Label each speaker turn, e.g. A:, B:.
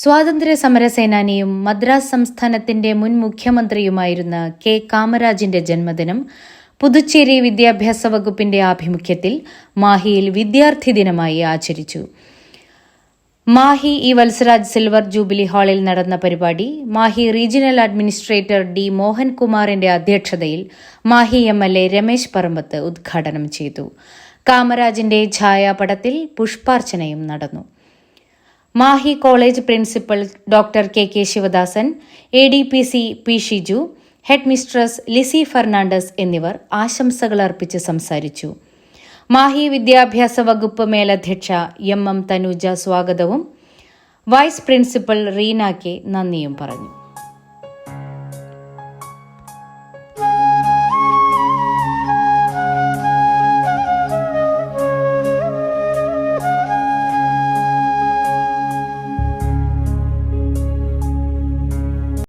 A: സ്വാതന്ത്ര്യ സമര സേനാനിയും മദ്രാസ് സംസ്ഥാനത്തിന്റെ മുൻ മുഖ്യമന്ത്രിയുമായിരുന്ന കെ കാമരാജിന്റെ ജന്മദിനം പുതുച്ചേരി വിദ്യാഭ്യാസ വകുപ്പിന്റെ ആഭിമുഖ്യത്തിൽ മാഹിയിൽ വിദ്യാർത്ഥി ദിനമായി ആചരിച്ചു. Mahe E Valsaraj silver jubilee ഹാളിൽ നടന്ന പരിപാടി മാഹി റീജിയണൽ അഡ്മിനിസ്ട്രേറ്റർ ഡി മോഹൻകുമാറിന്റെ അധ്യക്ഷതയിൽ Mahe M L A Ramesh Parambath ഉദ്ഘാടനം ചെയ്തു. കാമരാജിന്റെ ഛായാപടത്തിൽ പുഷ്പാർച്ചനയും നടന്നു. Mahe college principal doctor K K Sivadasan A D P C P Shiju head mistress Lissy Fernandez എന്നിവർ ആശംസകൾ അർപ്പിച്ച് സംസാരിച്ചു. മാഹി വിദ്യാഭ്യാസ വകുപ്പ് മേലധ്യക്ഷ എം എം തനുജ സ്വാഗതവും വൈസ് പ്രിൻസിപ്പൽ റീന കെ നന്ദിയും പറഞ്ഞു.